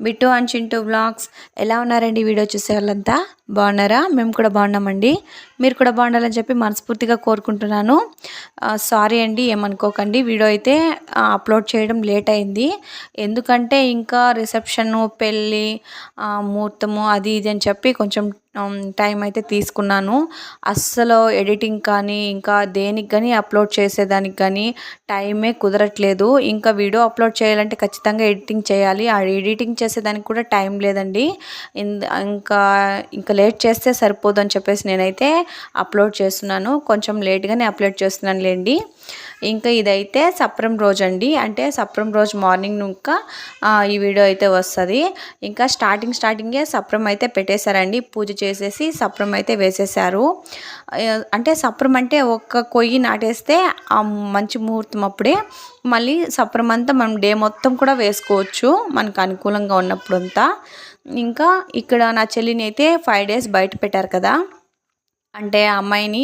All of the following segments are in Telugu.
Bittu and Chintu blogs ఎలా ఉన్నారండి వీడియో చూసే వాళ్ళంతా? బాగున్నారా? మేము కూడా బాగున్నామండి. మీరు కూడా బాగుండాలని చెప్పి మనస్ఫూర్తిగా కోరుకుంటున్నాను. సారీ అండి ఏమనుకోకండి. వీడియో అయితే అప్లోడ్ చేయడం లేట్ అయింది. ఎందుకంటే ఇంకా రిసెప్షను పెళ్ళి ముహూర్తము అది ఇది అని చెప్పి కొంచెం టైం అయితే తీసుకున్నాను. అస్సలు ఎడిటింగ్ కానీ ఇంకా దేనికి కానీ అప్లోడ్ చేసేదానికి కానీ టైమే కుదరట్లేదు. ఇంకా వీడియో అప్లోడ్ చేయాలంటే ఖచ్చితంగా ఎడిటింగ్ చేయాలి. ఆ ఎడిటింగ్ చేసేదానికి కూడా టైం లేదండి. ఇంద- ఇంకా ఇంకా లేట్ చేస్తే సరిపోదు అని చెప్పేసి నేనైతే అప్లోడ్ చేస్తున్నాను. కొంచెం లేట్గానే అప్లోడ్ చేస్తున్నాను లేండి ఇంకా ఇదైతే సప్రం రోజు అండి. అంటే సప్రం రోజు మార్నింగ్ ఇంకా ఈ వీడియో అయితే వస్తుంది. ఇంకా స్టార్టింగ్ స్టార్టింగే సప్రం అయితే పెట్టేశారండి. పూజ చేసేసి సప్రం అయితే వేసేసారు అంటే సప్రం అంటే ఒక్క కొయ్యి నాటేస్తే ఆ మంచి ముహూర్తం అప్పుడే. మళ్ళీ సప్రం అంతా మనం డే మొత్తం కూడా వేసుకోవచ్చు. మనకు అనుకూలంగా ఉన్నప్పుడంతా. ఇంకా ఇక్కడ నా చెల్లిని అయితే ఫైవ్ డేస్ బయట పెట్టారు కదా. అంటే ఆ అమ్మాయిని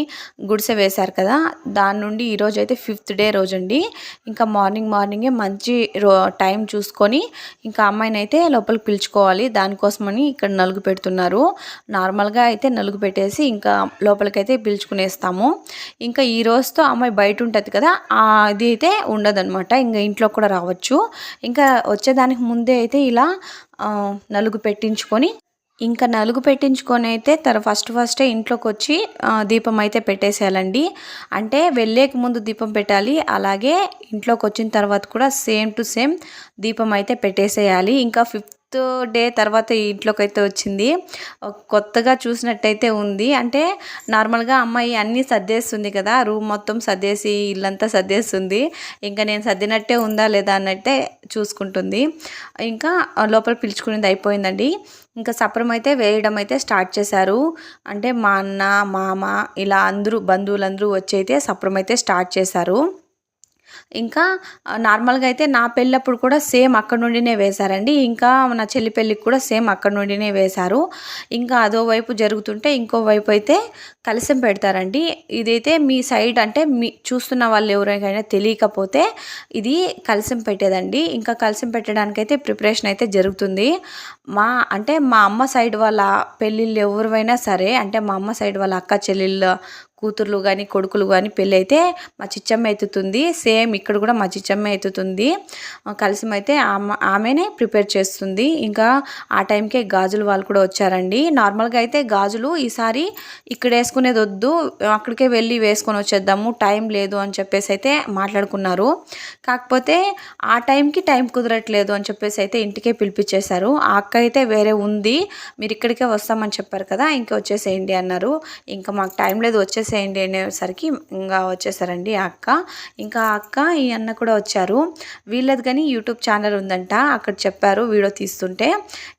గుడిసె వేశారు కదా దాని నుండి ఈరోజు అయితే ఫిఫ్త్ డే రోజు అండి ఇంకా మార్నింగ్ మార్నింగే మంచి రో టైం చూసుకొని ఇంకా అమ్మాయిని అయితే లోపలికి పిలుచుకోవాలి. దానికోసమని ఇక్కడ నలుగు పెడుతున్నారు. నార్మల్గా అయితే నలుగు పెట్టేసి ఇంకా లోపలికైతే పిలుచుకునేస్తాము. ఇంకా ఈ రోజుతో అమ్మాయి బయట ఉంటుంది కదా అది అయితే ఉండదన్నమాట. ఇంకా ఇంట్లో కూడా రావచ్చు. ఇంకా వచ్చేదానికి ముందే అయితే ఇలా నలుగు పెట్టించుకొని ఇంకా నలుగు పెట్టించుకొని అయితే తర ఫస్ట్ ఫస్టే ఇంట్లోకి వచ్చి దీపం అయితే పెట్టేసేయాలండి. అంటే వెళ్ళేక ముందు దీపం పెట్టాలి అలాగే ఇంట్లోకి వచ్చిన తర్వాత కూడా సేమ్ టు సేమ్ దీపం అయితే పెట్టేసేయాలి. ఇంకా ఫిఫ్త్ డే తర్వాత ఈ ఇంట్లోకి అయితే వచ్చింది కొత్తగా చూసినట్టయితే ఉంది. అంటే నార్మల్గా అమ్మాయి అన్నీ సర్దేస్తుంది కదా రూమ్ మొత్తం సర్దేసి ఇల్లంతా సర్దేస్తుంది. ఇంకా నేను సర్దినట్టే ఉందా లేదా అన్నట్టే చూసుకుంటుంది. ఇంకా లోపల పిలుచుకునేది అయిపోయిందండి. ఇంకా సప్రం అయితే వేయడం అయితే స్టార్ట్ చేశారు. అంటే మా అన్న మామ ఇలా అందరూ బంధువులందరూ వచ్చి అయితే సప్రం అయితే స్టార్ట్ చేశారు. ఇంకా నార్మల్గా అయితే నా పెళ్ళప్పుడు కూడా సేమ్ అక్కడ నుండినే వేశారండి. ఇంకా నా చెల్లి పెళ్ళికి కూడా సేమ్ అక్కడ నుండినే వేశారు. ఇంకా అదో వైపు జరుగుతుంటే ఇంకో వైపు అయితే కలిసం పెడతారండి. ఇదైతే మీ సైడ్ అంటే మీ చూస్తున్న వాళ్ళు ఎవరికైనా తెలియకపోతే ఇది కలిసం పెట్టేదండి. ఇంకా కలిసం పెట్టడానికైతే ప్రిపరేషన్ అయితే జరుగుతుంది. మా అంటే మా అమ్మ సైడ్ వాళ్ళ పెళ్ళిళ్ళు ఎవరివైనా సరే అంటే మా అమ్మ సైడ్ వాళ్ళ అక్క చెల్లెళ్ళ కూతుర్లు కానీ కొడుకులు కానీ పెళ్ళి అయితే మా చిచ్చమ్మ ఎత్తుతుంది. సేమ్ ఇక్కడ కూడా మా చిచ్చమ్మ ఎత్తుతుంది. కలిసి అయితే ఆమె ఆమెనే ప్రిపేర్ చేస్తుంది. ఇంకా ఆ టైంకే గాజులు వాళ్ళు కూడా వచ్చారండి. నార్మల్గా అయితే గాజులు ఈసారి ఇక్కడ వేసుకునేది వద్దు. అక్కడికే వెళ్ళి వేసుకొని వచ్చేద్దాము. టైం లేదు అని చెప్పేసి అయితే మాట్లాడుకున్నారు. కాకపోతే ఆ టైంకి టైం కుదరట్లేదు అని చెప్పేసి అయితే ఇంటికే పిలిపించేశారు. ఆ అక్క అయితే వేరే ఉంది. మీరు ఇక్కడికే వస్తామని చెప్పారు కదా ఇంకా వచ్చేసేయండి అన్నారు. ఇంకా మాకు టైం లేదు వచ్చేసేయండి అనేసరికి ఇంకా వచ్చేసారండి ఆ అక్క. ఇంకా ఆ అక్క ఈ అన్న కూడా వచ్చారు. వీళ్ళది కానీ యూట్యూబ్ ఛానల్ ఉందంట. అక్కడ చెప్పారు వీడియో తీస్తుంటే.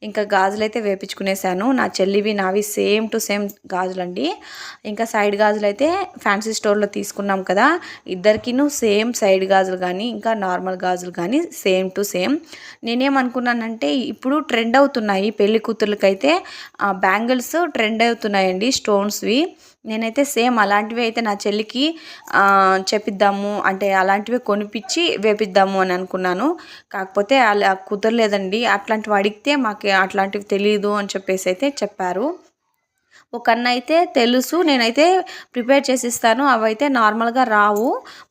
ఇంకా గాజులు అయితే వేపించుకునేసాను. నా చెల్లివి నావి సేమ్ టు సేమ్ గాజులండి. ఇంకా సైడ్ గాజులు అయితే ఫ్యాన్సీ స్టోర్లో తీసుకున్నాం కదా. ఇద్దరికినూ సేమ్ సైడ్ గాజులు కానీ ఇంకా నార్మల్ గాజులు కానీ సేమ్ టు సేమ్. నేనేమనుకున్నానంటే ఇప్పుడు ట్రెండ్ అవుతున్నాయి. పెళ్ళి కూతుర్లకైతే బ్యాంగిల్స్ ట్రెండ్ అవుతున్నాయండి స్టోన్స్వి. నేనైతే సేమ్ అలాంటివి అయితే నా చెల్లికి చెప్పిద్దాము అంటే అలాంటివి కొనిపించి వేపిద్దాము అని అనుకున్నాను. కాకపోతే అలా కుదరలేదండి. అట్లాంటివి అడిగితే మాకు అట్లాంటివి తెలియదు అని చెప్పేసి అయితే చెప్పారు. ఒక అన్న అయితే తెలుసు నేనైతే ప్రిపేర్ చేసి ఇస్తాను అవైతే నార్మల్గా రావు.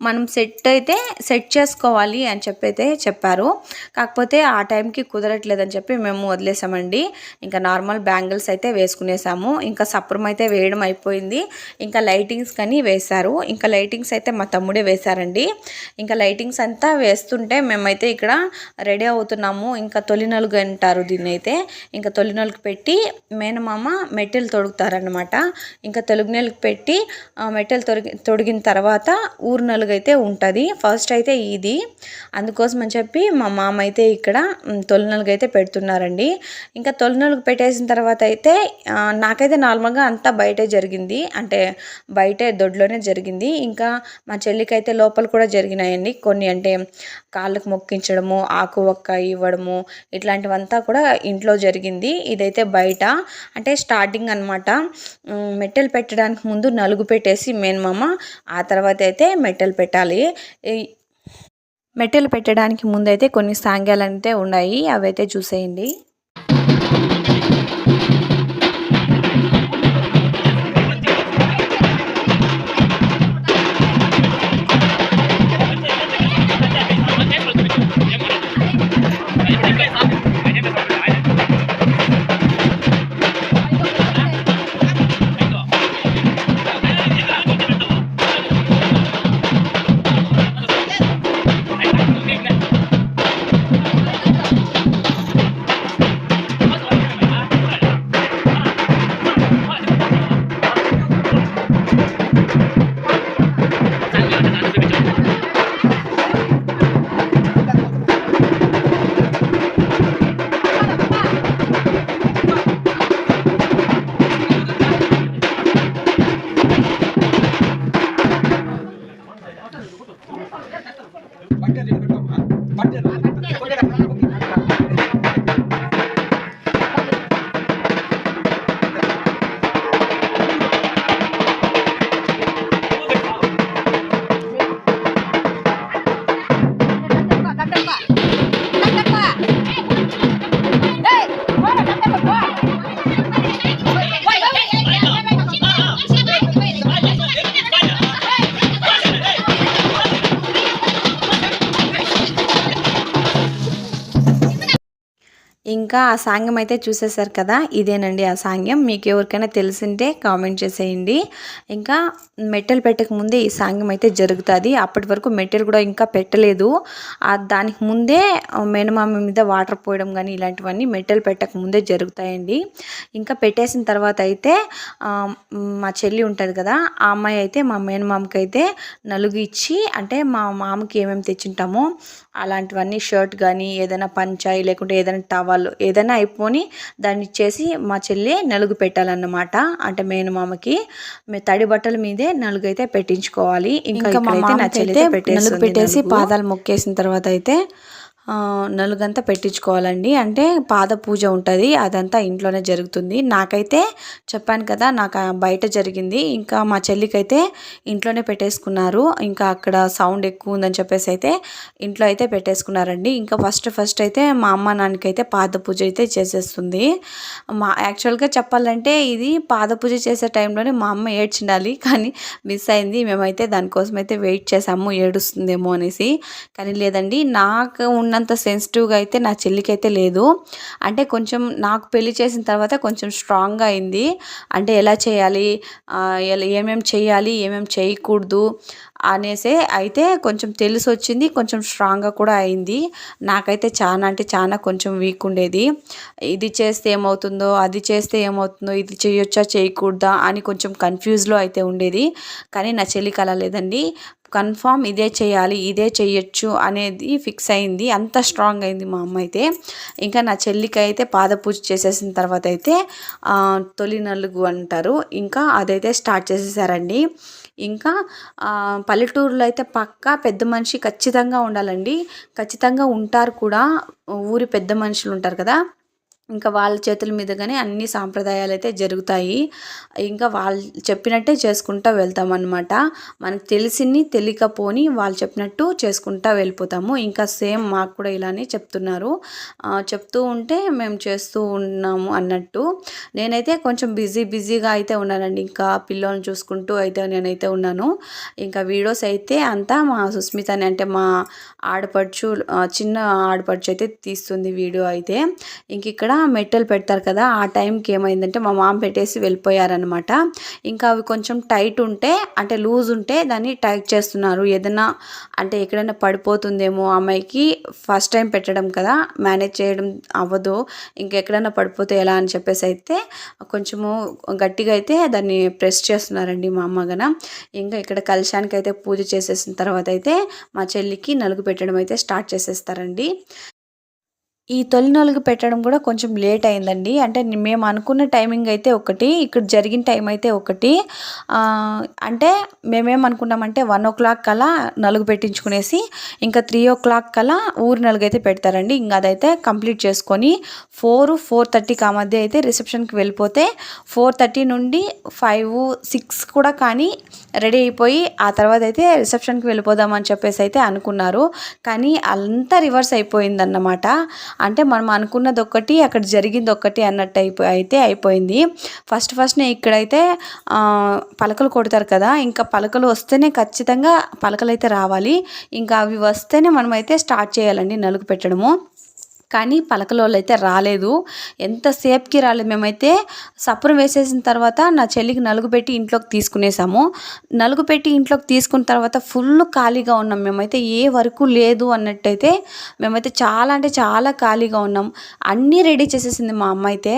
మనం సెట్ అయితే సెట్ చేసుకోవాలి అని చెప్పి అయితే చెప్పారు. కాకపోతే ఆ టైంకి కుదరట్లేదని చెప్పి మేము వదిలేసామండి. ఇంకా నార్మల్ బ్యాంగిల్స్ అయితే వేసుకునేసాము. ఇంకా సప్రం అయితే వేయడం అయిపోయింది. ఇంకా లైటింగ్స్ కానీ వేశారు. ఇంకా లైటింగ్స్ అయితే మా తమ్ముడే వేశారండి. ఇంకా లైటింగ్స్ అంతా వేస్తుంటే మేమైతే ఇక్కడ రెడీ అవుతున్నాము. ఇంకా తొలి నలుగు అంటారు దీన్ని అయితే ఇంకా తొలి నలుగు పెట్టి మేనమామ మెట్టెలు చేస్తారనమాట ఇంకా తెలుగు నెలకు పెట్టి మెట్టలు తొడిగి తొడిగిన తర్వాత ఊరు నలుగు అయితే ఉంటుంది. ఫస్ట్ అయితే ఇది. అందుకోసం అని చెప్పి మా మామ అయితే ఇక్కడ మ్, తొలి నలుగు అయితే పెడుతున్నారండి. ఇంకా తొలి నలుగు పెట్టేసిన తర్వాత అయితే నాకైతే నార్మల్గా అంతా బయటే జరిగింది. అంటే బయటే దొడ్లోనే జరిగింది. ఇంకా మా చెల్లికైతే లోపల కూడా జరిగినాయండి. కొన్ని అంటే కాళ్ళకు మొక్కించడము ఆకు ఒక్క ఇవ్వడము ఇట్లాంటివంతా కూడా ఇంట్లో జరిగింది. ఇదైతే బయట. అంటే స్టార్టింగ్ అనమాట మెట్టెలు పెట్టడానికి ముందు నలుగు పెట్టేసి మేనమామ ఆ తర్వాత అయితే మెట్టెలు పెట్టాలి. ఈ- మెట్టెలు పెట్టడానికి ముందైతే కొన్ని సాంగ్యాలు అంటే ఉన్నాయి అవైతే చూసేయండి. ఇంకా ఆ సాంగ్యం అయితే చూసేశారు కదా? ఇదేనండి ఆ సాంగ్యం. మీకు ఎవరికైనా తెలిసింటే కామెంట్ చేసేయండి. ఇంకా మెట్టెలు పెట్టక ముందే ఈ సాంగ్యం అయితే జరుగుతుంది. అప్పటి వరకు మెట్టెలు కూడా ఇంకా పెట్టలేదు. దానికి ముందే మేనమామ మీద వాటర్ పోయడం కానీ ఇలాంటివన్నీ మెట్టెలు పెట్టక ముందే జరుగుతాయండి. ఇంకా పెట్టేసిన తర్వాత అయితే మా చెల్లి ఉంటుంది కదా ఆ అమ్మాయి అయితే మా మేనమామకి అయితే నలుగు ఇచ్చి అంటే మా మామకి ఏమేమి తెచ్చింటామో అలాంటివన్నీ షర్ట్ కానీ ఏదైనా పంచాయి లేకుంటే ఏదైనా టవల్ ఏదైనా అయిపోని దాన్ని ఇచ్చేసి మా చెల్లి నలుగు పెట్టాలన్నమాట అంటే మేనమామకి మే తడి బట్టల మీదే నలుగు అయితే పెట్టించుకోవాలి ఇంకా మా చెల్లి అయితే నలుగు పెట్టేసి. పాదాలు మొక్కేసిన తర్వాత అయితే నలుగంతా పెట్టించుకోవాలండి. అంటే పాద పూజ ఉంటుంది అదంతా ఇంట్లోనే జరుగుతుంది. నాకైతే చెప్పాను కదా నాకు బయట జరిగింది. ఇంకా మా చెల్లికైతే ఇంట్లోనే పెట్టేసుకున్నారు. ఇంకా అక్కడ సౌండ్ ఎక్కువ ఉందని చెప్పేసి అయితే ఇంట్లో అయితే పెట్టేసుకున్నారండి. ఇంకా ఫస్ట్ ఫస్ట్ అయితే మా అమ్మ నాన్నకైతే పాద పూజ అయితే చేసేస్తుంది. మా యాక్చువల్గా చెప్పాలంటే ఇది పాద పూజ చేసే టైంలోనే మా అమ్మ ఏడ్చిండాలి. కానీ మిస్ అయింది. మేమైతే దానికోసం అయితే వెయిట్ చేసాము ఏడుస్తుందేమో అనేసి. కానీ లేదండి నాకు ఉన్న ఉన్నంత సెన్సిటివ్గా అయితే నా చెల్లికి అయితే లేదు. అంటే కొంచెం నాకు పెళ్ళి చేసిన తర్వాత కొంచెం స్ట్రాంగ్గా అయింది. అంటే ఎలా చేయాలి? ఎలా ఏమేమి చేయాలి? ఏమేమి చేయకూడదు? అనేసే అయితే కొంచెం తెలిసి వచ్చింది కొంచెం స్ట్రాంగ్గా కూడా అయింది. నాకైతే చాలా అంటే చాలా కొంచెం వీక్ ఉండేది ఇది చేస్తే ఏమవుతుందో అది చేస్తే ఏమవుతుందో ఇది చేయొచ్చా చేయకూడదా అని కొంచెం కన్ఫ్యూజ్లో అయితే ఉండేది. కానీ నా చెల్లికి అలా లేదండి. కన్ఫామ్ ఇదే చేయాలి ఇదే చేయొచ్చు అనేది ఫిక్స్ అయింది. అంత స్ట్రాంగ్ అయింది మా అమ్మ అయితే. ఇంకా నా చెల్లికి అయితే పాద పూజ చేసేసిన తర్వాత అయితే తొలి నలుగు అంటారు. ఇంకా అదైతే స్టార్ట్ చేసేసారండి. ఇంకా పల్లెటూరులో అయితే పక్కా పెద్ద మనిషి ఖచ్చితంగా ఉండాలండి. ఖచ్చితంగా ఉంటారు కూడా. ఊరి పెద్ద మనుషులు ఉంటారు కదా. ఇంకా వాళ్ళ చేతుల మీదుగానే అన్ని సాంప్రదాయాలు అయితే జరుగుతాయి. ఇంకా వాళ్ళు చెప్పినట్టే చేసుకుంటా వెళ్తాం అనమాట మనకు తెలిసింది తెలియకపోని వాళ్ళు చెప్పినట్టు చేసుకుంటూ వెళ్ళిపోతాము. ఇంకా సేమ్ మాకు కూడా ఇలానే చెప్తున్నారు. చెప్తూ ఉంటే మేము చేస్తూ ఉన్నాము అన్నట్టు. నేనైతే కొంచెం బిజీ బిజీగా అయితే ఉన్నానండి. ఇంకా పిల్లల్ని చూసుకుంటూ అయితే నేనైతే ఉన్నాను. ఇంకా వీడియోస్ అయితే అంతా మా సుస్మితని అంటే మా ఆడపడుచు చిన్న ఆడపడుచు అయితే తీస్తుంది వీడియో అయితే. ఇంక ఇక్కడ మెట్టెలు పెడతారు కదా ఆ టైంకి ఏమైందంటే మా మామ పెట్టేసి వెళ్ళిపోయారనమాట ఇంకా అవి కొంచెం టైట్ ఉంటే అంటే లూజ్ ఉంటే దాన్ని టైట్ చేస్తున్నారు. ఏదైనా అంటే ఎక్కడైనా పడిపోతుందేమో అమ్మాయికి ఫస్ట్ టైం పెట్టడం కదా మేనేజ్ చేయడం అవ్వదు. ఇంకెక్కడైనా పడిపోతే ఎలా అని చెప్పేసి అయితే కొంచెము గట్టిగా అయితే దాన్ని ప్రెస్ చేస్తున్నారండి మా అమ్మగన ఇంకా ఇక్కడ కలశానికి అయితే పూజ చేసేసిన తర్వాత అయితే మా చెల్లికి నలుగు పెట్టడం అయితే స్టార్ట్ చేసేస్తారండి. ఈ తొలి నలుగు పెట్టడం కూడా కొంచెం లేట్ అయిందండి. అంటే మేము అనుకున్న టైమింగ్ అయితే ఒకటి ఇక్కడ జరిగిన టైం అయితే ఒకటి. అంటే మేమేమనుకున్నామంటే వన్ ఓ క్లాక్ కల్లా నలుగు పెట్టించుకునేసి ఇంకా త్రీ ఓ క్లాక్ కల్లా ఊరి నలుగు అయితే పెడతారండి. ఇంకా అదైతే కంప్లీట్ చేసుకొని ఫోర్ ఫోర్ థర్టీకి ఆ మధ్య అయితే రిసెప్షన్కి వెళ్ళిపోతే ఫోర్ థర్టీ నుండి ఫైవ్ సిక్స్ కూడా కానీ రెడీ అయిపోయి ఆ తర్వాత అయితే రిసెప్షన్కి వెళ్ళిపోదామని చెప్పేసి అయితే అనుకున్నారు. కానీ అంతా రివర్స్ అయిపోయిందన్నమాట. అంటే మనం అనుకున్నది ఒకటి అక్కడ జరిగింది ఒకటి అన్నట్టు అయిపోయి అయితే అయిపోయింది. ఫస్ట్ ఫస్ట్ ఇక్కడైతే పలకలు కొడతారు కదా ఇంకా పలకలు వస్తేనే ఖచ్చితంగా పలకలు అయితే రావాలి. ఇంకా అవి వస్తేనే మనమైతే స్టార్ట్ చేయాలండి నలుగు పెట్టడము. కానీ పలకలోళ్ళు అయితే రాలేదు ఎంతసేపుకి రాలేదు. మేమైతే సప్పురం వేసేసిన తర్వాత నా చెల్లికి నలుగు పెట్టి ఇంట్లోకి తీసుకునేసాము. నలుగు పెట్టి ఇంట్లోకి తీసుకున్న తర్వాత ఫుల్ ఖాళీగా ఉన్నాం. మేమైతే ఏ వరకు లేదు అన్నట్టయితే మేమైతే చాలా అంటే చాలా ఖాళీగా ఉన్నాం. అన్నీ రెడీ చేసేసింది మా అమ్మ అయితే.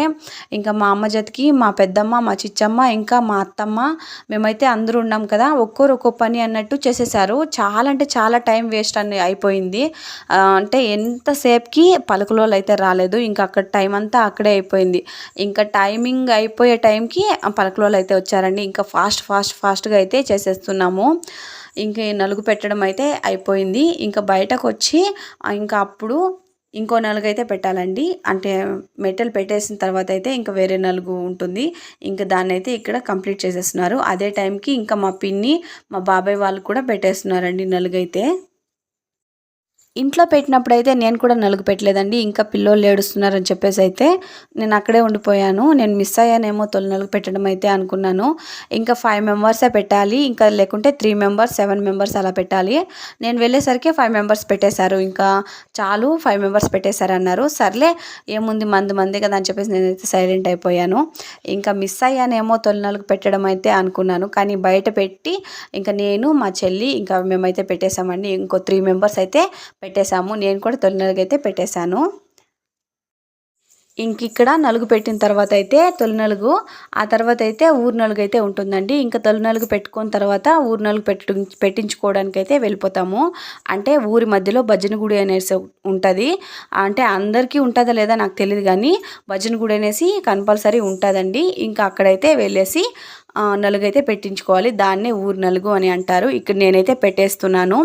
ఇంకా మా అమ్మ జతికి మా పెద్దమ్మ మా చిచ్చమ్మ ఇంకా మా అత్తమ్మ మేమైతే అందరూ ఉన్నాం కదా. ఒక్కొరు ఒక్కో పని అన్నట్టు చేసేసారు. చాలా అంటే చాలా టైం వేస్ట్ అని అయిపోయింది. అంటే ఎంతసేపుకి పలక పలకలో అయితే రాలేదు. ఇంకా అక్కడ టైం అంతా అక్కడే అయిపోయింది. ఇంకా టైమింగ్ అయిపోయే టైంకి పలకలో అయితే వచ్చారండి. ఇంకా ఫాస్ట్ ఫాస్ట్ ఫాస్ట్గా అయితే చేసేస్తున్నాము. ఇంక నలుగు పెట్టడం అయితే అయిపోయింది. ఇంకా బయటకు వచ్చి ఇంకా అప్పుడు ఇంకో నలుగు అయితే పెట్టాలండి. అంటే మెటల్ పెట్టేసిన తర్వాత అయితే ఇంకా వేరే నలుగు ఉంటుంది. ఇంకా దాన్ని అయితే ఇక్కడ కంప్లీట్ చేసేస్తున్నారు. అదే టైంకి ఇంకా మా పిన్ని మా బాబాయ్ వాళ్ళు కూడా పెట్టేస్తున్నారండి నలుగు అయితే ఇంట్లో పెట్టినప్పుడు అయితే నేను కూడా నలుగు పెట్టలేదండి. ఇంకా పిల్లోళ్ళు ఏడుస్తున్నారని చెప్పేసి అయితే నేను అక్కడే ఉండిపోయాను. నేను మిస్ అయ్యానేమో తొలి నలుగు పెట్టడం అయితే అనుకున్నాను. ఇంకా ఫైవ్ మెంబర్సే పెట్టాలి. ఇంకా లేకుంటే త్రీ మెంబర్స్ సెవెన్ మెంబర్స్ అలా పెట్టాలి. నేను వెళ్ళేసరికి ఫైవ్ మెంబర్స్ పెట్టేశారు. ఇంకా చాలు ఫైవ్ మెంబర్స్ పెట్టేశారు అన్నారు సర్లే ఏముంది మంది మంది కదా అని చెప్పేసి నేనైతే సైలెంట్ అయిపోయాను. ఇంకా మిస్ అయ్యానేమో తొలి నలుగు పెట్టడం అయితే అనుకున్నాను. కానీ బయట పెట్టి ఇంకా నేను మా చెల్లి ఇంకా మేమైతే పెట్టేశామండి. ఇంకో త్రీ మెంబర్స్ అయితే పెట్టేశాము. నేను కూడా తొలి నలుగు అయితే పెట్టేశాను. ఇంక ఇక్కడ నలుగు పెట్టిన తర్వాత అయితే తొలి నలుగు ఆ తర్వాత అయితే ఊరు నలుగు అయితే ఉంటుందండి. ఇంకా తొలి నలుగు పెట్టుకున్న తర్వాత ఊరు నలుగు పెట్టు పెట్టించుకోవడానికి అయితే వెళ్ళిపోతాము. అంటే ఊరి మధ్యలో భజన గుడి అనేసి ఉంటుంది. అంటే అందరికీ ఉంటుందా లేదా నాకు తెలియదు కానీ భజన గుడి అనేసి కంపల్సరీ ఉంటుందండి. ఇంకా అక్కడైతే వెళ్ళేసి నలుగు అయితే పెట్టించుకోవాలి. దాన్నే ఊరు నలుగు అని అంటారు. ఇక్కడ నేనైతే పెట్టేస్తున్నాను.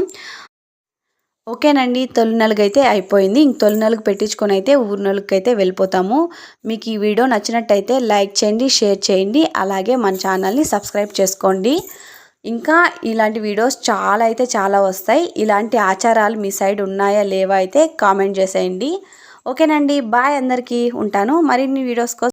ఓకేనండి తొలినలుగు అయితే అయిపోయింది. ఇంక తొలి నలుగు పెట్టించుకొని అయితే ఊరునలుగుకి అయితే వెళ్ళిపోతాము. మీకు ఈ వీడియో నచ్చినట్టయితే లైక్ చేయండి షేర్ చేయండి. అలాగే మన ఛానల్ని సబ్స్క్రైబ్ చేసుకోండి. ఇంకా ఇలాంటి వీడియోస్ చాలా అయితే చాలా వస్తాయి. ఇలాంటి ఆచారాలు మీ సైడ్ ఉన్నాయా లేవా అయితే కామెంట్ చేసేయండి. ఓకేనండి బాయ్ అందరికీ. ఉంటాను. మరిన్ని వీడియోస్ కోసం